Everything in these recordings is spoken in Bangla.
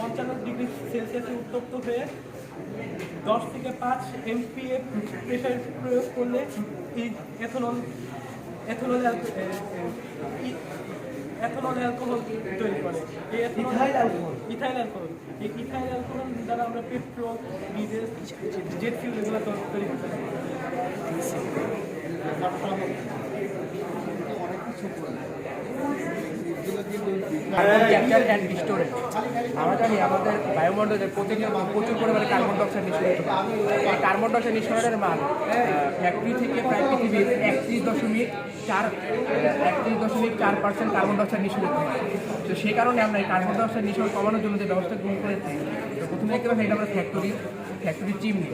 পঞ্চান্ন ডিগ্রি সেলসিয়াসে উত্তপ্ত হয়ে দশ থেকে পাঁচ এমপিএ প্রেশার প্রয়োগ করলে এই এথনল এথনল এথনল অ্যালকোহল তৈরি করে। এই ইথাইল অ্যালকোহল। Ethyl alcohol. এই ইথাইল অ্যালকোহল দ্বারা আমরা পেট্রোল ডিজেল জেট ফিউল এগুলো তৈরি তৈরি করতে পারি। অ্যান্ড আমরা জানি আমাদের বায়ুমণ্ডলে প্রতিনিয়ত প্রচুর পরিমাণে কার্বন ডাইঅক্সাইড নিঃসরিত হয়। এই কার্বন ডাইঅক্সাইড নিঃসরণের মান ফ্যাক্টরি থেকে প্রায় পৃথিবীর একত্রিশ দশমিক চার একত্রিশ দশমিক চার পার্সেন্ট কার্বন ডাইঅক্সাইড নিঃসরিত হয়। তো সেই কারণে আমরা এই কার্বন ডাইঅক্সাইড নিঃসরণ কমানোর জন্য যে ব্যবস্থা গ্রহণ করেছি, তো প্রথমে দেখতে এটা আমরা ফ্যাক্টরি ফ্যাক্টরি চিমনি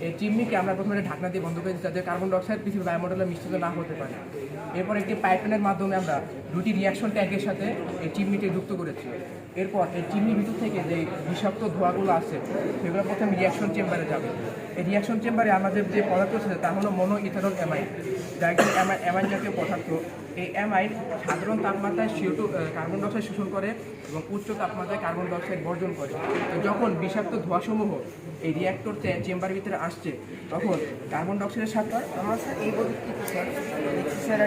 এই চিমনিকে আমরা প্রথমে ঢাকনা দিয়ে বন্ধ করে দিচ্ছি যাতে কার্বন ডাইঅক্সাইড পৃথিবীর বায়ুমণ্ডলে মিশ্রিত না হতে পারে। এরপর একটি পাইপলাইনের মাধ্যমে আমরা দুটি রিয়াকশন ট্যাঙ্কের সাথে এই চিমনিটি যুক্ত করেছি। এরপর এই চিমনির ভিতর থেকে যে বিষাক্ত ধোঁয়াগুলো আছে, সেগুলো প্রথমে রিয়াকশন চেম্বারে যাবে। এই রিয়াকশন চেম্বারে আমাদের যে পদার্থ আছে, তা হলো মনো ইথানল অ্যামাইন যা একটি অ্যামা- অ্যামাইন জাতীয় পদার্থ। এই অ্যামাইন সাধারণ তাপমাত্রায় সিওটু কার্বন ডাইঅক্সাইড শোষণ করে এবং উচ্চ তাপমাত্রায় কার্বন ডাইঅক্সাইড বর্জন করে। যখন বিষাক্ত ধোঁয়াসমূহ এই রিয়াক্টর চেম্বারের ভিতরে আসছে, তখন কার্বন ডাইঅক্সাইডের সাথে আমার স্যার এই প্রযুক্তিতে স্যার স্যার,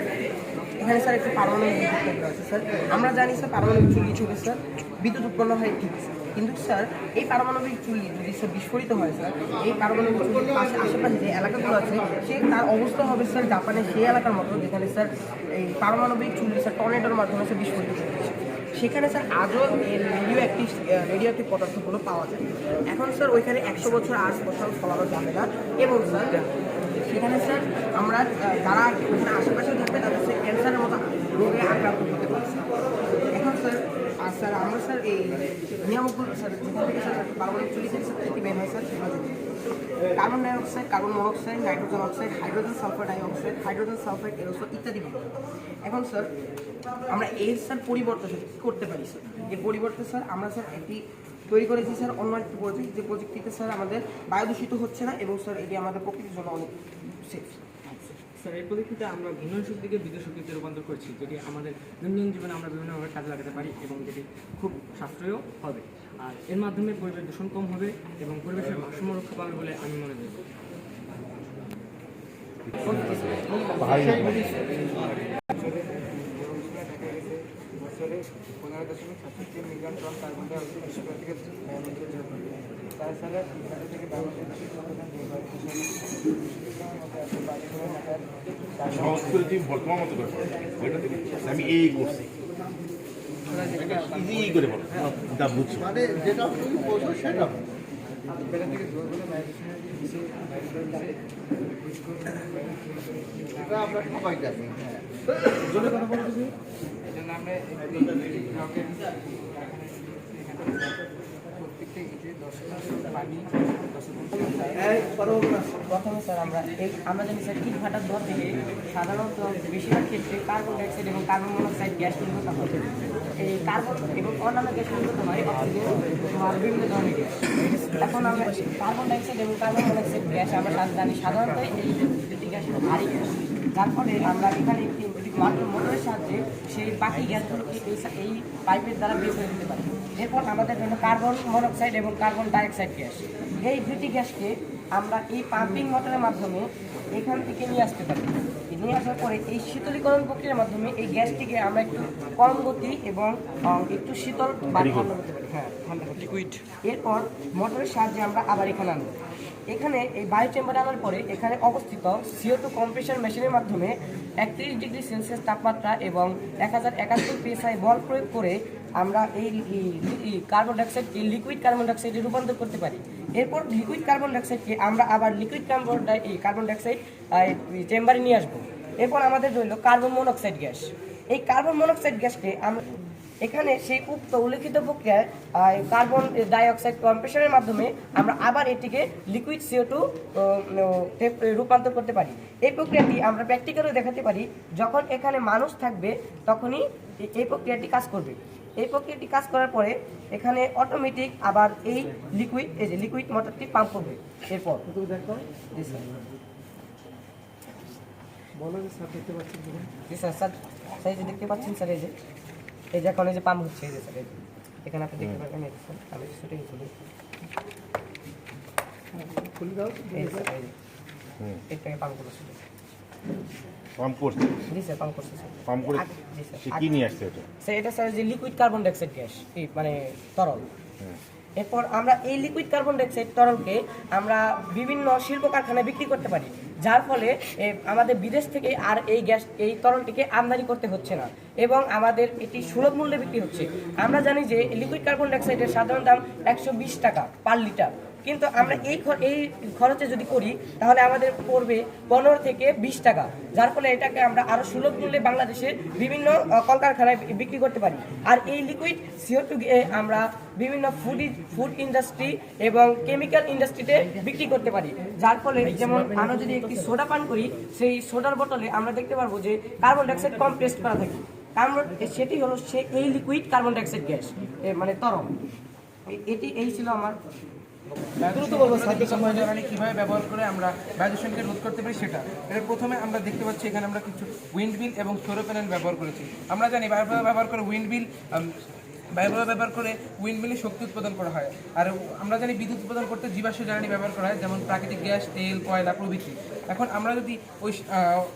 এখানে স্যার একটি পারমাণবিক বিদ্যুৎ আছে, স্যার। আমরা জানি, স্যার, পারমাণবিক চুল্লি চলে স্যার। বিদ্যুৎ উৎপন্ন হয় ঠিক স্যার। কিন্তু স্যার, এই পারমাণবিক চুল্লি যদি স্যার বিস্ফোরিত হয়, স্যার, এই পারমাণবিক চুল্লির পাশে আশেপাশে যে এলাকাগুলো আছে, সে তার অবস্থা হবে স্যার জাপানের সেই এলাকার মতো যেখানে স্যার এই পারমাণবিক চুল্লি, স্যার, টর্নেডোর মাধ্যমে স্যার বিস্ফোরিত হচ্ছে সেখানে স্যার আজও এই রেডিও অ্যাক্টিভ রেডিও অ্যাক্টিভ পদার্থগুলো পাওয়া যায়। এখন স্যার ওইখানে একশো বছর আজ বছর ফলানো যাবে না। এবং স্যার, সেখানে স্যার আমরা যারা আশেপাশে থাকবে, তাদের ক্যান্সারের মতো রোগে আক্রান্ত হতে পারে স্যার। এখন স্যার আর স্যার, আমরা স্যার এই নিয়ামকগুলো, স্যার, যেখান থেকে স্যার চুরি থেকে স্যার কী বের হয়, sir carbon dioxide, carbon monoxide, nitrogen oxide, hydrogen sulphur dioxide, hydrogen sulphide aerosol ইত্যাদি এখন স্যার, আমরা এর, স্যার পরিবর্তন স্যার করতে পারি, স্যার? এর পরিবর্তে, স্যার, আমরা, স্যার, একটি তৈরি করেছি, স্যার, অন্য একটি প্রজেক্ট যে প্রযুক্তিতে, স্যার, আমাদের বায়ু দূষিত হচ্ছে না এবং, স্যার, এটি আমাদের প্রকৃতির জন্য অনেক সেফ স্যার এই পদ্ধতিতে আমরা ঘূর্ণন শক্তিকে বিদ্যুৎ শক্তিতে রূপান্তর করছি, যেটি আমাদের দৈনন্দিন জীবনে আমরা বিভিন্নভাবে কাজে লাগাতে পারি এবং যেটি খুব সাশ্রয়ও হবে। আর এর মাধ্যমে পরিবেশ দূষণ কম হবে এবং পরিবেশের ভারসাম্য রক্ষা পাবে বলে আমি মনে করি। পনেরো দশমিক সাতষট্টি মিলিয়ন টন কার্বন বিশ্ব থেকে বায়ুমণ্ডলে এখান থেকে তুমি বর্তমান মতো। ওইটা থেকে আমি এই করছি ইজি করে বলো। যা বুঝছ? মানে যেটা তুমি বোঝো সেটা। আমরা সবাই জানি হ্যাঁ। এই জন্য আমরা প্রত্যেকটা ইটে দশ পানি স্যার আমরা আমরা স্যার ইট ভাটার ধর থেকে সাধারণত বেশিরভাগ ক্ষেত্রে কার্বন ডাইঅক্সাইড এবং কার্বন মনোক্সাইড গ্যাস নির্গত কার্বন এবং অন্যান্য গ্যাস নির্গত হয় বিভিন্ন ধরনের এখন আমরা কার্বন ডাইঅক্সাইড এবং কার্বন মনোক্সাইড গ্যাস আমরা জানি সাধারণত এই গ্যাস ভারী গ্যাস যার ফলে আমরা এখানে একটি মাত্র মোটরের সাহায্যে সেই বাকি গ্যাসগুলোকে এই পাইপের দ্বারা বের করে পারি। এরপর আমাদের জন্য কার্বন মনোক্সাইড এবং কার্বন ডাইঅক্সাইড গ্যাস এই দুটি গ্যাসকে আমরা এই পাম্পিং মোটরের মাধ্যমে এখান থেকে নিয়ে আসতে পারি। নিয়ে আসার পরে এই শীতলীকরণ প্রক্রিয়ার মাধ্যমে এই গ্যাসটিকে আমরা একটু কম গতি এবং একটু শীতল বা ঠান্ডা করতে পারি। হ্যাঁ ঠান্ডা লিকুইড এরপর মোটরের সাহায্যে আমরা আবার এখানে আনব। এখানে এই বায়ু চেম্বারে আনার পরে এখানে অবস্থিত সিও টু কম্প্রেশন মেশিনের মাধ্যমে একত্রিশ ডিগ্রি সেলসিয়াস তাপমাত্রা এবং এক হাজার একাত্তর পিএসআই বল প্রয়োগ করে আমরা এই কার্বন ডাইঅক্সাইড লিকুইড কার্বন ডাইঅক্সাইডে রূপান্তর করতে পারি। এরপর লিকুইড কার্বন ডাইঅক্সাইডকে আমরা আবার liquid carbon di carbon dioxide চেম্বারে নিয়ে আসব। এরপর আমাদের রইল কার্বন মনোক্সাইড গ্যাস এই কার্বন মনোক্সাইড গ্যাসকে আমরা এখানে সেই উক্ত উল্লেখিত প্রক্রিয়ায় কার্বন ডাইঅক্সাইড কম্প্রেশনের মাধ্যমে আমরা আবার এটিকে লিকুইড সিও টু রূপান্তর করতে পারি। এই প্রক্রিয়াটি আমরা প্র্যাকটিক্যালও দেখাতে পারি, যখন এখানে মানুষ থাকবে, তখনই এই প্রক্রিয়াটি কাজ করবে। এই প্রক্রিয়াটি কাজ করার পরে এখানে অটোমেটিক আবার এই লিকুইড এই যে লিকুইড মোটরটি পাম্প করবে। এরপর জি sir sir sir sir sir এই যে দেখতে পাচ্ছেন স্যার এই যে এই যে এখন এই যে পাম্প হচ্ছে এই যে স্যার এখানে আপনি দেখতে পাবেন এই আমি শুটিং করি এই স্যার, এই যে। এটাকে পাম্প করেছে। পাম্প করছে জি স্যার পাম্প করছে স্যার পাম্প করে সে কি নিয়ে আসছে এটা স্যার এটা স্যার যে লিকুইড কার্বন ডাইঅক্সাইড গ্যাস এই মানে তরল। এরপর আমরা এই লিকুইড কার্বন ডাইঅক্সাইড তরলকে আমরা বিভিন্ন শিল্প কারখানায় বিক্রি করতে পারি যার ফলে আমাদের বিদেশ থেকে আর এই গ্যাস এই তরলটিকে আমদানি করতে হচ্ছে না এবং আমাদের এটি সুলভ মূল্যে বিক্রি হচ্ছে। আমরা জানি যে লিকুইড কার্বন ডাইঅক্সাইডের সাধারণ দাম একশো বিশ টাকা পার লিটার। কিন্তু আমরা এই এই খরচে যদি করি, তাহলে আমাদের পড়বে পনেরো থেকে বিশ টাকা। যার ফলে এটাকে আমরা আরও সুলভ মূল্যে বাংলাদেশে বিভিন্ন কলকারখানায় বিক্রি করতে পারি। আর এই লিকুইড সিও টু আমরা বিভিন্ন ফুড ফুড ইন্ডাস্ট্রি এবং কেমিক্যাল ইন্ডাস্ট্রিতে বিক্রি করতে পারি। যার ফলে যেমন আমরা যদি একটি সোডা পান করি, সেই সোডার বোতলে আমরা দেখতে পারব যে কার্বন ডাইঅক্সাইড কম টেস্ট করা থাকে। কার্বন সেটি হলো সে এই লিকুইড কার্বন ডাইঅক্সাইড গ্যাস মানে তরল। এটি এই ছিল আমার সময় জ্বালানি কীভাবে ব্যবহার করে আমরা বায়ু দূষণকে রোধ করতে পারি সেটা? এটা প্রথমে আমরা দেখতে পাচ্ছি এখানে আমরা কিছু উইন্ড বিল এবং সৌর প্যানেল ব্যবহার করেছি। আমরা জানি ব্যবহার করে উইন্ড বিল বায়োফ্লোর ব্যবহার করে উইন্ড মিলে শক্তি উৎপাদন করা হয়। আর আমরা জানি বিদ্যুৎ উৎপাদন করতে জীবাশ্ম জ্বালানি ব্যবহার করা হয় যেমন প্রাকৃতিক গ্যাস তেল কয়লা প্রভৃতি। এখন আমরা যদি ওই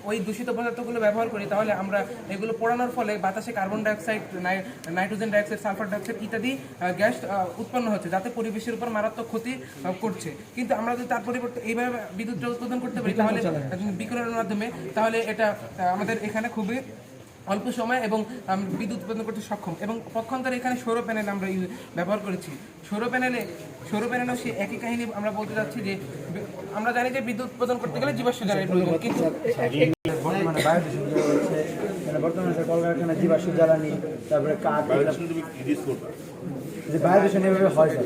ওই দূষিত পদার্থগুলো ব্যবহার করি তাহলে আমরা এগুলো পোড়ানোর ফলে বাতাসে কার্বন ডাইঅক্সাইড নাই- নাইট্রোজেন ডাইঅক্সাইড সালফার ডাইঅক্সাইড ইত্যাদি গ্যাস উৎপন্ন হচ্ছে যাতে পরিবেশের উপর মারাত্মক ক্ষতি করছে। কিন্তু আমরা যদি তার পরিবর্তে এইভাবে বিদ্যুৎ উৎপাদন করতে পারি তাহলে বিকিরণের মাধ্যমে তাহলে এটা আমাদের এখানে খুবই অল্প সময় এবং আম, বিদ্যুৎ উৎপাদন করতে সক্ষম। এবং পক্ষান্তরে এখানে সৌর প্যানেল আমরা ব্যবহার করেছি। সৌর প্যানেলে সৌর প্যানেলও সে একই কাহিনী আমরা বলতে চাচ্ছি যে আমরা জানি যে বিদ্যুৎ উৎপাদন করতে গেলে জীবাশ্ম জ্বালানি প্রয়োজন কিন্তু বর্তমানে বায়ু হচ্ছে মানে বর্তমানে কলকারখানা জীবাশ্ম জ্বালানি তারপরে কাঠ বায়োদূষণ যে বায়ু দূষণ এভাবে হয় স্যার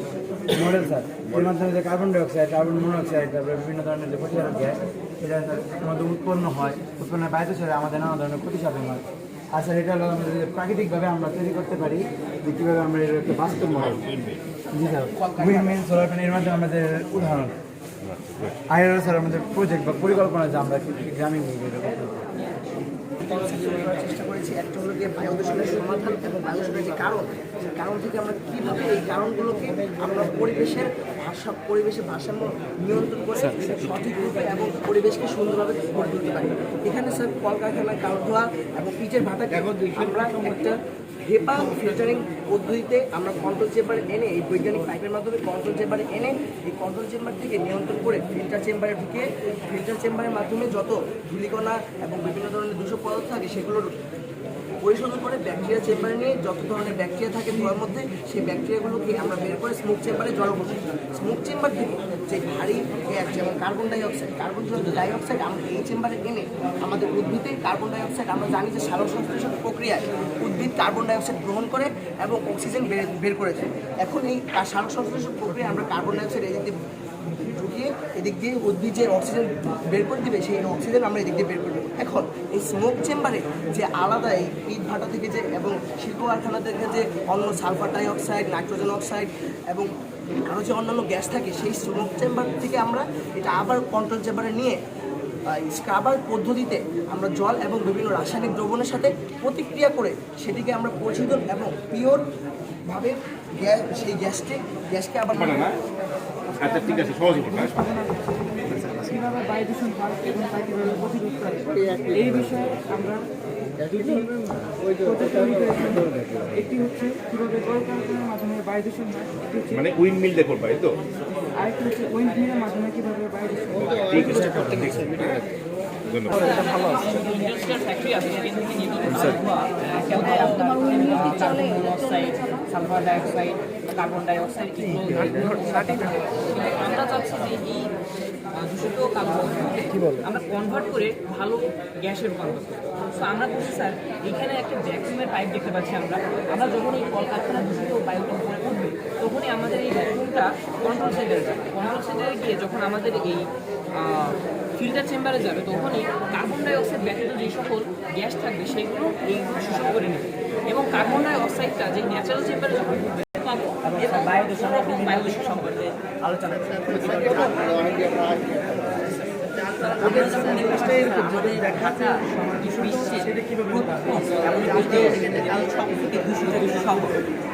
মডেল স্যার এর মাধ্যমে যে কার্বন ডাইঅক্সাইড কার্বন মনোক্সাইড তারপরে বিভিন্ন ধরনের যে ক্ষতিকারক গ্যাস এটা আমাদের উৎপন্ন হয়। উৎপন্ন হয় বায়ু দূষণে আমাদের নানা ধরনের ক্ষতি সাধন হয়। আর স্যার এটা হলো আমাদের যে প্রাকৃতিকভাবে আমরা তৈরি করতে পারি যে কীভাবে আমরা এর একটা বাস্তব মডেল। জি স্যার উইন্ড মিল সোলার প্যানেলের মাধ্যমে আমাদের উদাহরণ। আর স্যার আমাদের প্রজেক্ট বা পরিকল্পনা যে আমরা গ্রামীণ করার চেষ্টা করেছি। একটা হলো গিয়ে বায়ু দূষণের সমাধান এবং বায়ু দূষণের যে কারণ সেই কারণ থেকে আমরা কীভাবে এই কারণগুলোকে আমরা পরিবেশের ভাষা পরিবেশের ভারসাম্য নিয়ন্ত্রণ করে সঠিক রূপে এবং পরিবেশকে সুন্দরভাবে গড়ে তুলতে পারি। এখানে স্যার কলকারখানা কাল ধোয়া এবং ইটের ভাটাকে আমরা একটা হেপা ফিল্টারিং পদ্ধতিতে আমরা কন্ট্রোল চেম্বারে এনে এই বৈজ্ঞানিক পাইপের মাধ্যমে কন্ট্রোল চেম্বারে এনে এই কন্ট্রোল চেম্বার থেকে নিয়ন্ত্রণ করে ফিল্টার চেম্বারে ঢুকে ফিল্টার চেম্বারের মাধ্যমে যত ধূলিকণা এবং বিভিন্ন ধরনের দূষক পদার্থ থাকে সেগুলোর পরিশোধন করে ব্যাকটেরিয়া চেম্বারে নিয়ে যত ধরনের ব্যাকটেরিয়া থাকে ধোয়ার মধ্যে, সেই ব্যাকটেরিয়াগুলোকে আমরা বের করে স্মোক চেম্বারে জড়ো করছি। স্মোক চেম্বার থেকে যে ভারী গ্যাস যেমন কার্বন ডাইঅক্সাইড কার্বন ডাইঅক্সাইড আমরা এই চেম্বারে এনে আমাদের উদ্ভিদের কার্বন ডাইঅক্সাইড আমরা জানি যে সালোক সংশ্লেষণ প্রক্রিয়ায় উদ্ভিদ কার্বন ডাইঅক্সাইড গ্রহণ করে এবং অক্সিজেন বের করে দেয়। এখন এই সালোক সংশ্লেষণ প্রক্রিয়ায় আমরা কার্বন ডাইঅক্সাইড এই দিয়ে ঢুকিয়ে এদিক দিয়ে উদ্ভিদ যে অক্সিজেন বের করে দিবে, সেই অক্সিজেন আমরা এদিক দিয়ে বের করে দেবো। এখন এই স্মোক চেম্বারে যে আলাদা এই ইট ভাটা থেকে যে এবং শিল্প কারখানা থেকে যে অন্য sulphur dioxide nitrogen oxide এবং আরও যে অন্যান্য গ্যাস থাকে সেই স্মোক চেম্বার থেকে আমরা এটা আবার কন্ট্রোল চেম্বারে নিয়ে স্ক্রাবার পদ্ধতিতে আমরা জল এবং বিভিন্ন রাসায়নিক দ্রবণের সাথে প্রতিক্রিয়া করে সেটিকে আমরা পরিশোধন এবং পিওর ভাবে গ্যাস সেই গ্যাসকে গ্যাসকে আবার মানে আচ্ছা ঠিক আছে সহজ কীভাবে বায়ু দূষণ হয় এবং তা কীভাবে প্রতিরোধ করে এই বিষয়ে আমরা দুটি একটি হচ্ছে কীভাবে কলকারখানার মাধ্যমে হয় মানে উইন্ড মিল দিয়ে করবা তো। আরেকটি হচ্ছে উইন্ড মিলের মাধ্যমে কীভাবে বায়ু দূষণ হয় ঠিক আছে সালফার ডাইঅক্সাইড কার্বন ডাইঅক্সাইড আমরা চাচ্ছি যে এই আহ, দূষিত কার্বনকে আমরা কনভার্ট করে ভালো গ্যাসে রূপান্তর করব। তো আমরা বলছি স্যার এখানে একটা ভ্যাকুমের পাইপ দেখতে পাচ্ছি আমরা। আমরা যখন এই কলকারখানা দূষিত বায়ুটা উপরে উঠবে তখনই আমাদের এই ভ্যাকুমটা কন্ট্রোল সেন্টারে যাবে। কন্ট্রোল সেন্টারে গিয়ে যখন আমাদের এই ফিল্টার চেম্বারে যাবে তখনই কার্বন ডাই অক্সাইড ব্যতীত যে সকল গ্যাস থাকবে সেগুলো এইগুলো শোষণ করে নেবে। এবং কার্বন ডাই অক্সাইডটা যে ন্যাচারাল চেম্বারে যখন বায়ু দূষণ বায়ু দূষণ সম্পর্কে আলোচনা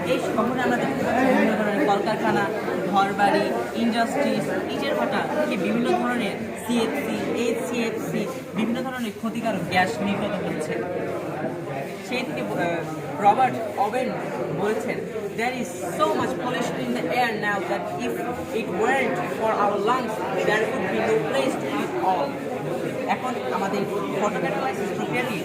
এই শহরে আমরা বিভিন্ন ধরনের কলকারখানা, ঘরবাড়ি, ইন্ডাস্ট্রিজ, ইটের ভাটা থেকে বিভিন্ন ধরনের সিএফসি এইচসিএফসি বিভিন্ন ধরনের ক্ষতিকারক গ্যাস নির্গত হচ্ছে সেই থেকে রবার্ট ওভেন বলেছেন there is so much pollution in the air now that if it weren't for our lungs there would be no place to live all এখন আমাদের ফটোক্যাটালাইসিস প্রক্রিয়াটি